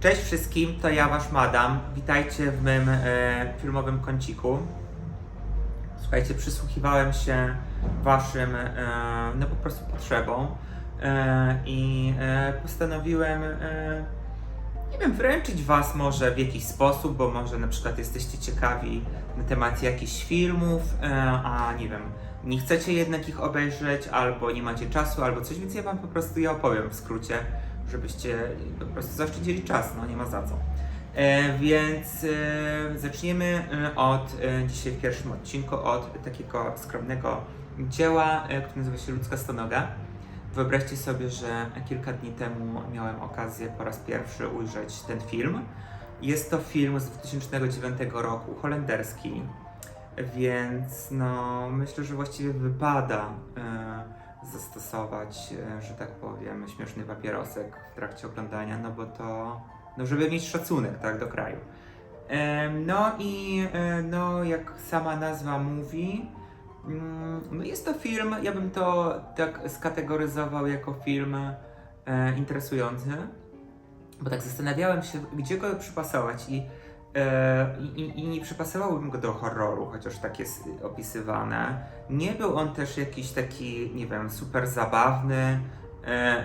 Cześć wszystkim, to ja wasz madam. Witajcie w mym e, filmowym kąciku. Słuchajcie, przysłuchiwałem się waszym, e, no po prostu potrzebom e, i e, postanowiłem, e, nie wiem, wręczyć was może w jakiś sposób, bo może na przykład jesteście ciekawi na temat jakichś filmów, e, a nie wiem, nie chcecie jednak ich obejrzeć, albo nie macie czasu, albo coś, więc ja wam po prostu je opowiem w skrócie, żebyście po prostu zaoszczędzili czas, no nie ma za co. E, więc e, zaczniemy e, od, e, dzisiaj w pierwszym odcinku, od takiego skromnego dzieła, e, które nazywa się Ludzka Stonoga. Wyobraźcie sobie, że kilka dni temu miałem okazję po raz pierwszy ujrzeć ten film. Jest to film z 2009 roku, holenderski, więc no myślę, że właściwie wypada e, zastosować, e, że tak powiem, śmieszny papierosek w trakcie oglądania, no bo to, no żeby mieć szacunek, tak, do kraju. No i e, no, jak sama nazwa mówi, mm, no jest to film, ja bym to tak skategoryzował jako film e, interesujący, bo tak zastanawiałem się, gdzie go przypasować i, i, i- nie przypasowałbym go do horroru, chociaż tak jest opisywane. Nie był on też jakiś taki, nie wiem, super zabawny, e,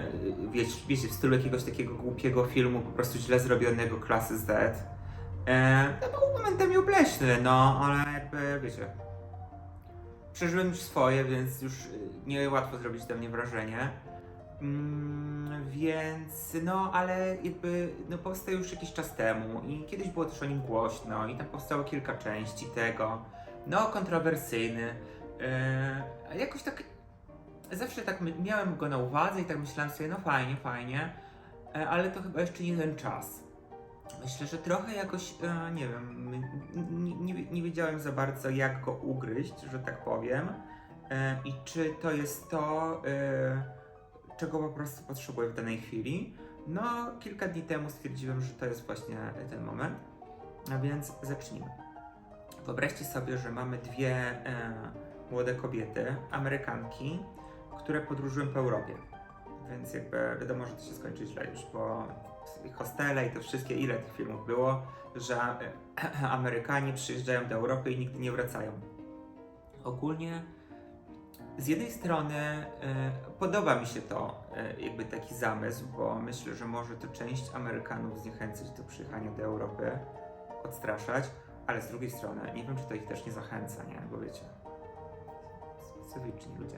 wiecie, wiecie, w stylu jakiegoś takiego głupiego filmu, po prostu źle zrobionego klasy Z. E, no był momentami obleśny, no, ale jakby, wiecie, przeżyłem już swoje, więc już y, niełatwo zrobić na mnie wrażenie. Mm, więc, no, ale jakby, no, powstał już jakiś czas temu i kiedyś było też o nim głośno i tam powstało kilka części tego. No, kontrowersyjny. Yy, jakoś tak, zawsze tak miałem go na uwadze i tak myślałem sobie, no fajnie, fajnie, e, ale to chyba jeszcze nie ten czas. Myślę, że trochę jakoś, e, nie wiem, nie, nie, nie wiedziałem za bardzo jak go ugryźć, że tak powiem. E, I czy to jest to, e, czego po prostu potrzebuję w danej chwili. No, kilka dni temu stwierdziłem, że to jest właśnie ten moment. A więc zacznijmy. Wyobraźcie sobie, że mamy dwie e, młode kobiety, Amerykanki, które podróżują po Europie. Więc jakby wiadomo, że to się skończy źle już, bo hostele i to wszystkie, ile tych filmów było, że e, Amerykanie przyjeżdżają do Europy i nigdy nie wracają. Ogólnie z jednej strony e, podoba mi się to, e, jakby taki zamysł, bo myślę, że może to część Amerykanów zniechęcić do przyjechania do Europy, odstraszać, ale z drugiej strony nie wiem, czy to ich też nie zachęca, nie? Bo wiecie, specyficzni ludzie.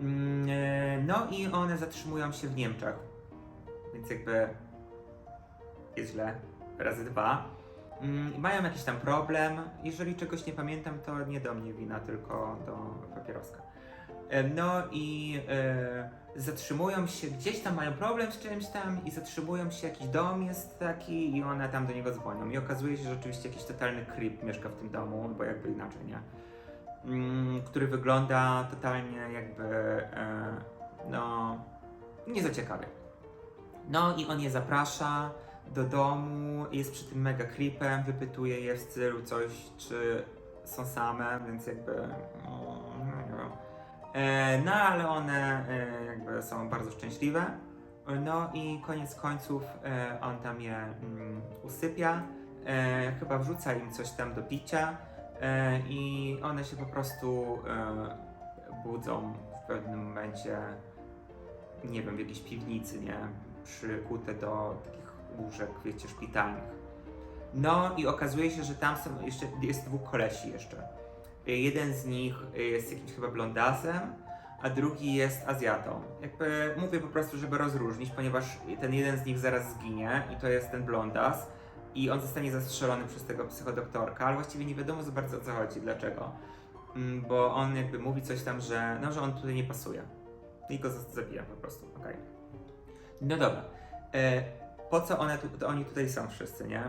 Mm, e, No i one zatrzymują się w Niemczech, więc jakby jest źle, razy dwa. Mm, Mają jakiś tam problem. Jeżeli czegoś nie pamiętam, to nie do mnie wina, tylko do papieroska. No i e, zatrzymują się, gdzieś tam mają problem z czymś tam i zatrzymują się, jakiś dom jest taki i one tam do niego dzwonią. I okazuje się, że rzeczywiście jakiś totalny creep mieszka w tym domu, bo jakby inaczej, nie? Mm, który wygląda totalnie jakby, e, no, nie za ciekawie. No i on je zaprasza do domu, jest przy tym mega creepem, wypytuje je w stylu coś, czy są same, więc jakby, no, nie wiem. E, no ale one e, jakby są bardzo szczęśliwe. No i koniec końców e, on tam je mm, usypia, chyba wrzuca im coś tam do picia i one się po prostu budzą w pewnym momencie, nie wiem, w jakiejś piwnicy, nie? Przykute do takich łóżek, wiecie, szpitalnych. No i okazuje się, że tam są jeszcze, jest dwóch kolesi jeszcze. Jeden z nich jest jakimś chyba blondasem, a drugi jest Azjatą. Jakby mówię po prostu, żeby rozróżnić, ponieważ ten jeden z nich zaraz zginie i to jest ten blondas i on zostanie zastrzelony przez tego psychodoktorka, ale właściwie nie wiadomo za bardzo o co chodzi, dlaczego. Mm, Bo on jakby mówi coś tam, że no, że on tutaj nie pasuje. I go zabija po prostu, okej. No dobra. E, po co one tu, oni tutaj są wszyscy, nie?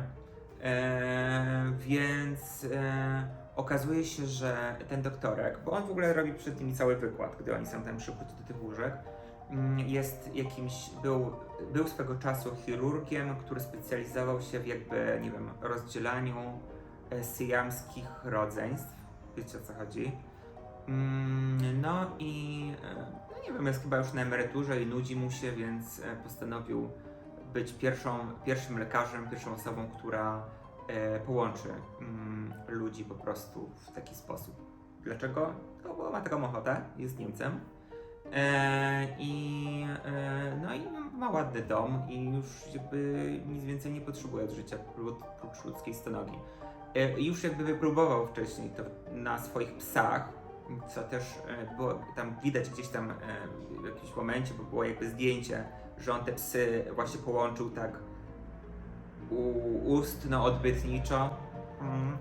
E, więc e, okazuje się, że ten doktorek, bo on w ogóle robi przed nimi cały wykład, gdy oni są tam przykuci do tych łóżek, mm, jest jakimś, był, był swego czasu chirurgiem, który specjalizował się w jakby, nie wiem, rozdzielaniu e, syjamskich rodzeństw. Wiecie o co chodzi? Mm, No i e, no nie wiem, jest chyba już na emeryturze i nudzi mu się, więc e, postanowił być pierwszą, pierwszym lekarzem, pierwszą osobą, która e, połączy mm, ludzi po prostu w taki sposób. Dlaczego? No, bo ma taką ochotę, jest Niemcem. E, I, e, no i ma ładny dom i już jakby nic więcej nie potrzebuje od życia prócz ludzkiej stonogi. E, już jakby wypróbował wcześniej to na swoich psach, co też e, było tam widać gdzieś tam e, w jakimś momencie, bo było jakby zdjęcie, że on te psy właśnie połączył tak u- ustno, odbytniczo. Mm.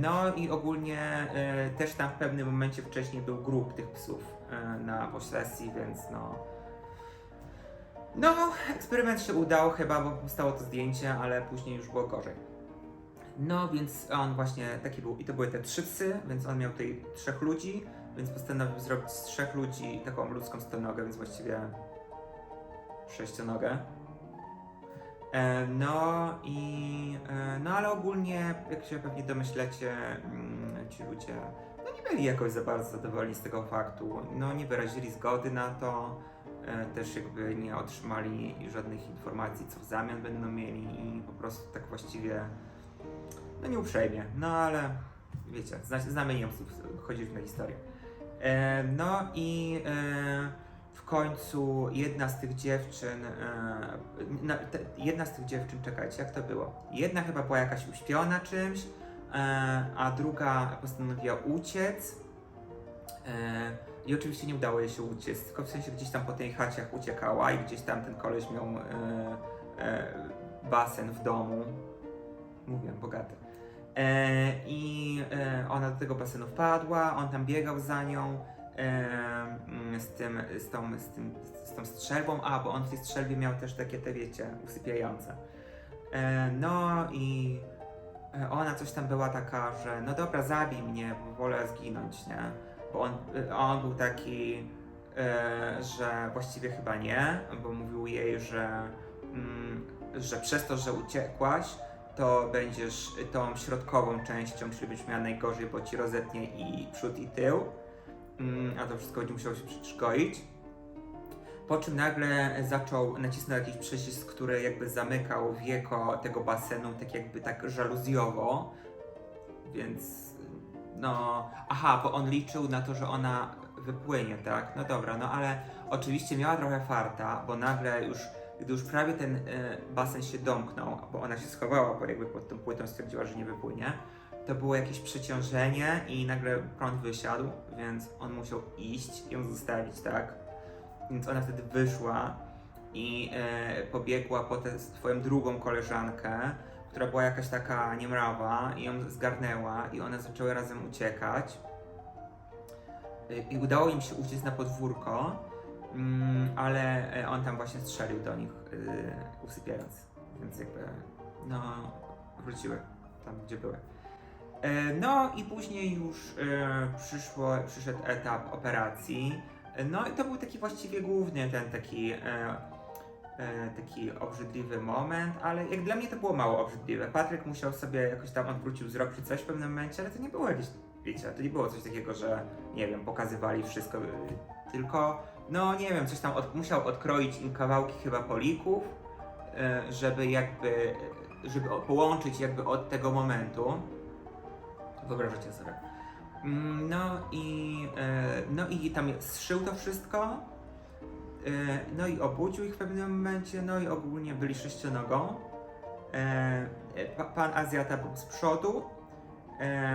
No i ogólnie e, też tam w pewnym momencie wcześniej był grup tych psów e, na posesji, więc no. No, eksperyment się udał chyba, bo powstało to zdjęcie, ale później już było gorzej. No, więc on właśnie taki był, i to były te trzy psy, więc on miał tutaj trzech ludzi, więc postanowił zrobić z trzech ludzi taką ludzką stonogę, więc właściwie sześcionogę. E, No i e, no ale ogólnie, jak się pewnie domyślecie, mm, ci ludzie no nie byli jakoś za bardzo zadowoleni z tego faktu. No nie wyrazili zgody na to, e, też jakby nie otrzymali żadnych informacji, co w zamian będą mieli i po prostu tak właściwie no nie uprzejmie. No ale wiecie, zna, znamy Niemców, chodziliśmy na historię. No i w końcu jedna z tych dziewczyn, e, na, te, jedna z tych dziewczyn, czekajcie, jak to było? Jedna chyba była jakaś uśpiona czymś, e, a druga postanowiła uciec. E, I oczywiście nie udało jej się uciec, tylko w sensie gdzieś tam po tej chaciach uciekała i gdzieś tam ten koleś miał basen w domu. Mówiłem, bogaty. I ona do tego basenu wpadła, on tam biegał za nią z, tym, z, tą, z, tym, z tą strzelbą, a bo on w tej strzelbie miał też takie te wiecie, usypiające. E, no i e, ona coś tam była taka, że no dobra, zabij mnie, bo wolę zginąć, nie? Bo on, e, on był taki, że właściwie chyba nie, bo mówił jej, że, mm, że przez to, że uciekłaś, to będziesz tą środkową częścią, czyli będziesz miała najgorzej, bo ci rozetnie i przód i tył, a to wszystko będzie musiało się przeszkoić. Po czym nagle zaczął nacisnął jakiś przycisk, który jakby zamykał wieko tego basenu, tak jakby tak żaluzjowo, więc no, aha, bo on liczył na to, że ona wypłynie, tak? No dobra, no ale oczywiście miała trochę farta, bo nagle już, gdy już prawie ten e, basen się domknął, bo ona się schowała, bo jakby pod tą płytą stwierdziła, że nie wypłynie, to było jakieś przeciążenie i nagle prąd wysiadł, więc on musiał iść, ją zostawić, tak? Więc ona wtedy wyszła i e, pobiegła po tę swoją drugą koleżankę, która była jakaś taka niemrawa i ją zgarnęła i one zaczęły razem uciekać. Y, I udało im się uciec na podwórko, mm, ale e, on tam właśnie strzelił do nich, y, usypiając. Więc jakby, no, wróciły tam, gdzie były. E, No i później już e, przyszło, przyszedł etap operacji. E, No i to był taki właściwie główny ten taki, taki obrzydliwy moment, ale jak dla mnie to było mało obrzydliwe. Patryk musiał sobie jakoś tam odwrócił wzrok czy coś w pewnym momencie, ale to nie było jakieś, wiecie, to nie było coś takiego, że nie wiem, pokazywali wszystko, y, tylko no nie wiem, coś tam od, musiał odkroić im kawałki chyba polików, żeby jakby, żeby połączyć jakby od tego momentu. Wyobrażacie sobie. Mm, No i, e, no i tam zszył to wszystko. E, No i obudził ich w pewnym momencie, no i ogólnie byli sześcionogą. E, pa, pan Azjata był z przodu.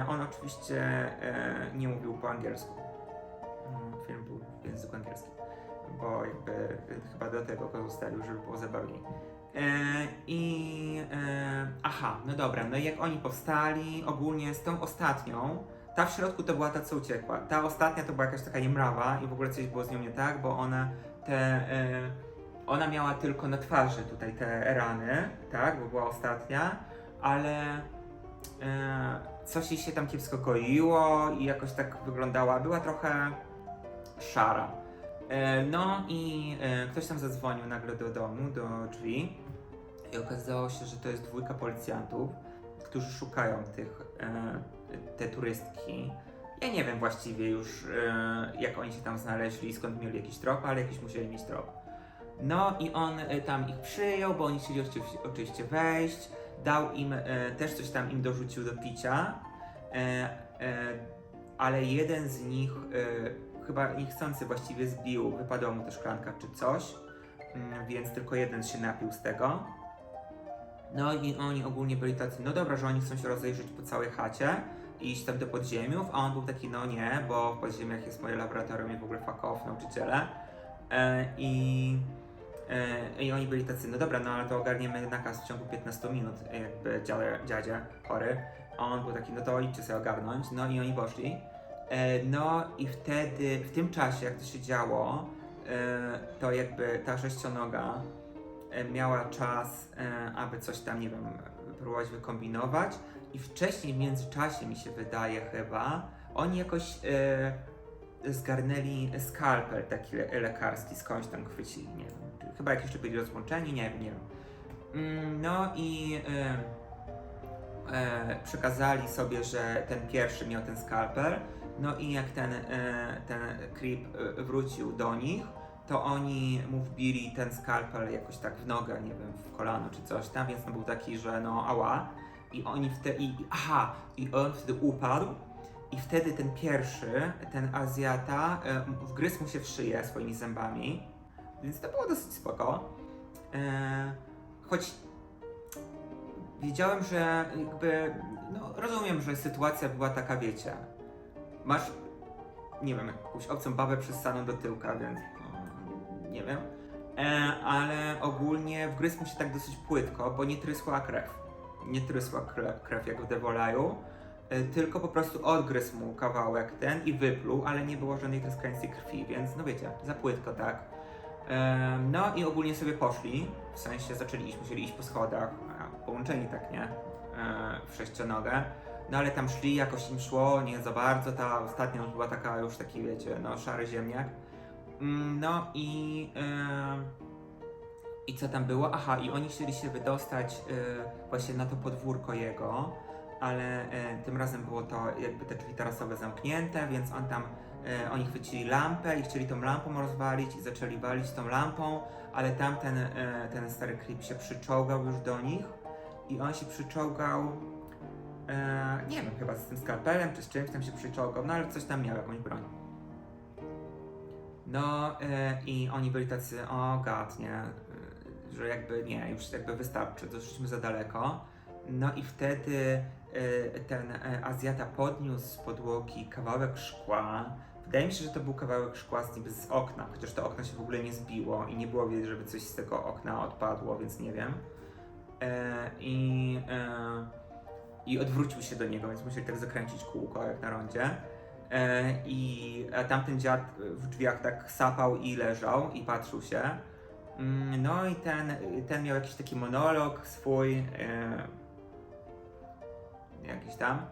On oczywiście nie mówił po angielsku. Mm, Film był w języku angielskim, bo jakby chyba do tego go zostawił, żeby było zabawniej. E, I e, aha, no dobra, no i jak oni powstali, ogólnie z tą ostatnią, ta w środku to była ta, co uciekła. Ta ostatnia to była jakaś taka niemrawa i w ogóle coś było z nią nie tak, bo ona te. E, ona miała tylko na twarzy tutaj te rany, tak, bo była ostatnia, ale coś jej się tam kiepsko goiło i jakoś tak wyglądała. Była trochę szara. No i ktoś tam zadzwonił nagle do domu, do drzwi i okazało się, że to jest dwójka policjantów, którzy szukają tych, e, te turystki. Ja nie wiem właściwie już, e, jak oni się tam znaleźli, skąd mieli jakiś trop, ale jakiś musieli mieć trop. No i on e, tam ich przyjął, bo oni chcieli oczywiście, wejść. Dał im też coś tam im dorzucił do picia. Ale jeden z nich chyba niechcący właściwie zbił, wypadła mu też szklanka czy coś, mm, więc tylko jeden się napił z tego. No i oni ogólnie byli tacy, no dobra, że oni chcą się rozejrzeć po całej chacie i iść tam do podziemiów, a on był taki, no nie, bo w podziemiach jest moje laboratorium i w ogóle fuck off, nauczyciele. E, I e, i oni byli tacy, no dobra, no ale to ogarniemy nakaz w ciągu 15 minut, jakby dziadzie, dziadzie chory. A on był taki, no to idźcie sobie ogarnąć. No i oni poszli. E, no i wtedy, w tym czasie, jak to się działo, e, to jakby ta sześcionoga miała czas, e, aby coś tam, nie wiem, próbować wykombinować. I wcześniej, w międzyczasie, mi się wydaje chyba, oni jakoś e, zgarnęli skalpel taki le- lekarski, skądś tam chwycili, nie wiem. Chyba jakieś jeszcze byli rozłączeni, nie wiem, nie wiem. Mm, No i e, e, przekazali sobie, że ten pierwszy miał ten skalpel. No i jak ten, e, ten creep e, wrócił do nich, to oni mu wbili ten skalpel jakoś tak w nogę, nie wiem, w kolano czy coś tam, więc on był taki, że no ała. I oni wtedy, i, aha, i on wtedy upadł. I wtedy ten pierwszy, ten Azjata, e, wgryzł mu się w szyję swoimi zębami, więc to było dosyć spoko. E, choć wiedziałem, że jakby, no rozumiem, że sytuacja była taka, wiecie, masz, nie wiem, jakąś obcą babę przyssaną do tyłka, więc nie wiem, e, ale ogólnie wgryzł mu się tak dosyć płytko, bo nie trysła krew. Nie trysła kre, krew jak w Devolaju, e, tylko po prostu odgryzł mu kawałek ten i wypluł, ale nie było żadnej tryskającej krwi, więc no wiecie, za płytko, tak. Em, No i ogólnie sobie poszli, w sensie zaczęli iść, musieli iść po schodach, połączeni tak, nie? E, W sześcionogę. No ale tam szli, jakoś im szło, nie za bardzo, ta ostatnia już była taka, już taki, wiecie, no szary ziemniak. Mm, No i... em, I co tam było? Aha, i oni chcieli się wydostać e, właśnie na to podwórko jego, ale e, tym razem było to jakby te drzwi tarasowe zamknięte, więc on tam, e, oni chwycili lampę i chcieli tą lampą rozwalić i zaczęli walić tą lampą, ale tamten e, ten stary creep się przyczołgał już do nich i on się przyczołgał, e, nie wiem, chyba z tym skalpelem czy z czymś tam się przyczołgał, no ale coś tam miał, jakąś broń. No e, i oni byli tacy, o gad, nie, e, że jakby nie, już jakby wystarczy, doszliśmy za daleko. No i wtedy e, ten Azjata podniósł z podłogi kawałek szkła. Wydaje mi się, że to był kawałek szkła z, niby z okna, chociaż to okno się w ogóle nie zbiło i nie było widać, żeby coś z tego okna odpadło, więc nie wiem. I, I odwrócił się do niego, więc musieli tak zakręcić kółko jak na rondzie. E, I a tamten dziad w drzwiach tak sapał i leżał i patrzył się. Mm, No i ten, ten miał jakiś taki monolog swój, e, jakiś tam,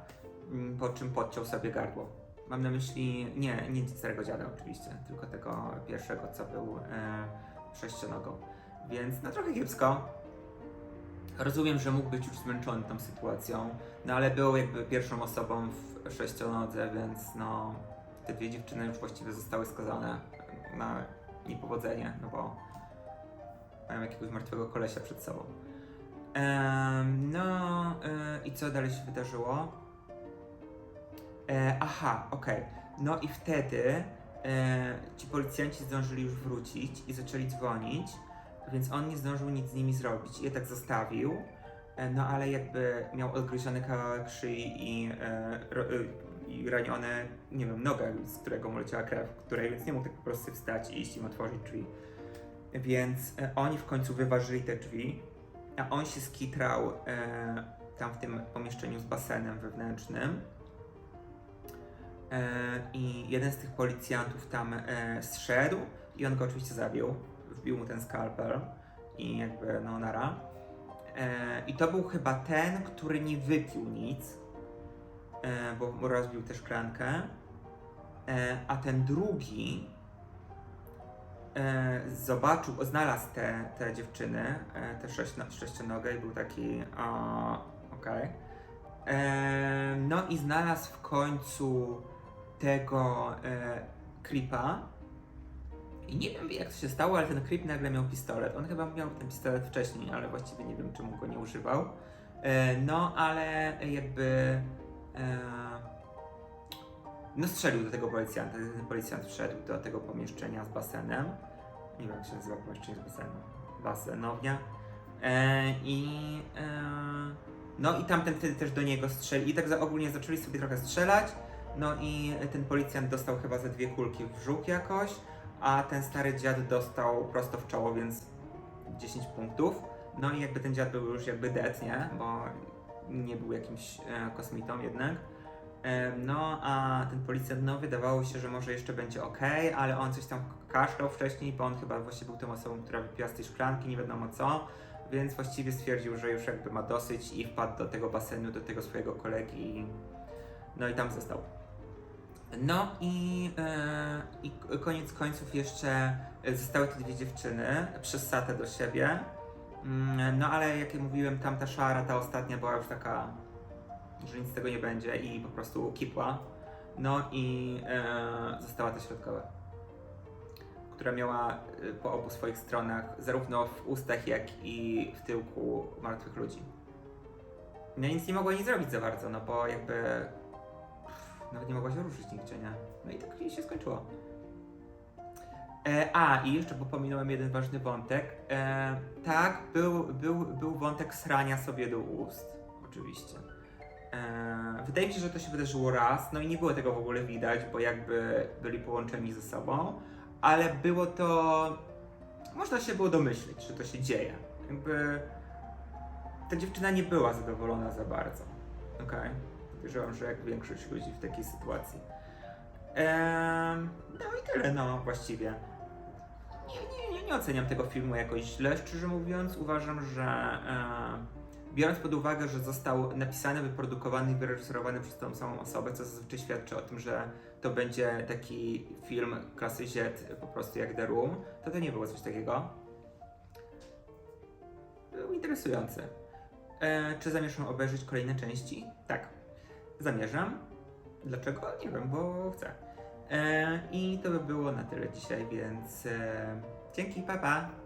mm, po czym podciął sobie gardło. Mam na myśli, nie, nie starego dziada oczywiście, tylko tego pierwszego, co był e, sześcionogą. Więc no trochę kiepsko. Rozumiem, że mógł być już zmęczony tą sytuacją, no ale był jakby pierwszą osobą w sześcionodze, więc no te dwie dziewczyny już właściwie zostały skazane na niepowodzenie, no bo mają jakiegoś martwego kolesia przed sobą. Em, no e, i co dalej się wydarzyło? E, aha, okej. No i wtedy e, ci policjanci zdążyli już wrócić i zaczęli dzwonić, więc on nie zdążył nic z nimi zrobić. Je tak zostawił, no ale jakby miał odgryziony kawałek szyi i, e, e, i ranione, nie wiem, nogę, z którego mu leciała krew, której, więc nie mógł tak po prostu wstać i iść im otworzyć drzwi. Więc e, oni w końcu wyważyli te drzwi, a on się skitrał e, tam w tym pomieszczeniu z basenem wewnętrznym. E, I jeden z tych policjantów tam e, zszedł i on go oczywiście zabił. Wbił mu ten skalpel i jakby no nara. E, I to był chyba ten, który nie wypił nic, e, bo rozbił też szklankę. E, a ten drugi zobaczył, znalazł te, te dziewczyny, te sześcio, sześcionogę i był taki, okej. E, no i znalazł w końcu tego Creepa I nie wiem jak to się stało, ale ten creep nagle miał pistolet. On chyba miał ten pistolet wcześniej, ale właściwie nie wiem czemu go nie używał. E, no, ale jakby. E, no strzelił do tego policjanta. Ten policjant wszedł do tego pomieszczenia z basenem. Nie wiem jak się nazywa pomieszczenie z basenem. Basenownia. E, I no i tamten wtedy też do niego strzelił. I tak za ogólnie zaczęli sobie trochę strzelać. No i ten policjant dostał chyba ze dwie kulki w brzuch jakoś, a ten stary dziad dostał prosto w czoło, więc 10 punktów. No i jakby ten dziad był już jakby dead, nie? Bo nie był jakimś e, kosmitą jednak. E, no a ten policjant, no wydawało się, że może jeszcze będzie ok, ale on coś tam kaszlał wcześniej, bo on chyba właśnie był tą osobą, która wypiła z tej szklanki, nie wiadomo co. Więc właściwie stwierdził, że już jakby ma dosyć i wpadł do tego basenu, do tego swojego kolegi. No i tam został. No i, e, i koniec końców jeszcze zostały te dwie dziewczyny przessate do siebie. Mm, No ale jak ja mówiłem, tamta szara, ta ostatnia była już taka, że nic z tego nie będzie i po prostu kipła. No i e, została ta środkowa, która miała e, po obu swoich stronach, zarówno w ustach, jak i w tyłku martwych ludzi. No nic nie mogła nic zrobić za bardzo, no bo jakby nawet nie mogła się ruszyć nigdzie, nie? No i tak się skończyło. E, a, i jeszcze, bo pominąłem jeden ważny wątek. E, tak, był, był, był wątek srania sobie do ust, oczywiście. E, wydaje mi się, że to się wydarzyło raz, no i nie było tego w ogóle widać, bo jakby byli połączeni ze sobą, ale było to... Można się było domyśleć, że to się dzieje. Jakby... Ta dziewczyna nie była zadowolona za bardzo. Okej? Podejrzewam, że jak większość ludzi w takiej sytuacji. Ehm, no i tyle, no właściwie. Nie, nie, nie, nie oceniam tego filmu jakoś źle, szczerze mówiąc. Uważam, że e, biorąc pod uwagę, że został napisany, wyprodukowany i wyreżyserowany przez tą samą osobę, co zazwyczaj świadczy o tym, że to będzie taki film klasy Z, po prostu jak The Room, to to nie było coś takiego. Był interesujący. E, czy zamierzam obejrzeć kolejne części? Tak, zamierzam. Dlaczego? Nie wiem, bo chcę. E, I to by było na tyle dzisiaj, więc e, dzięki, papa. Pa.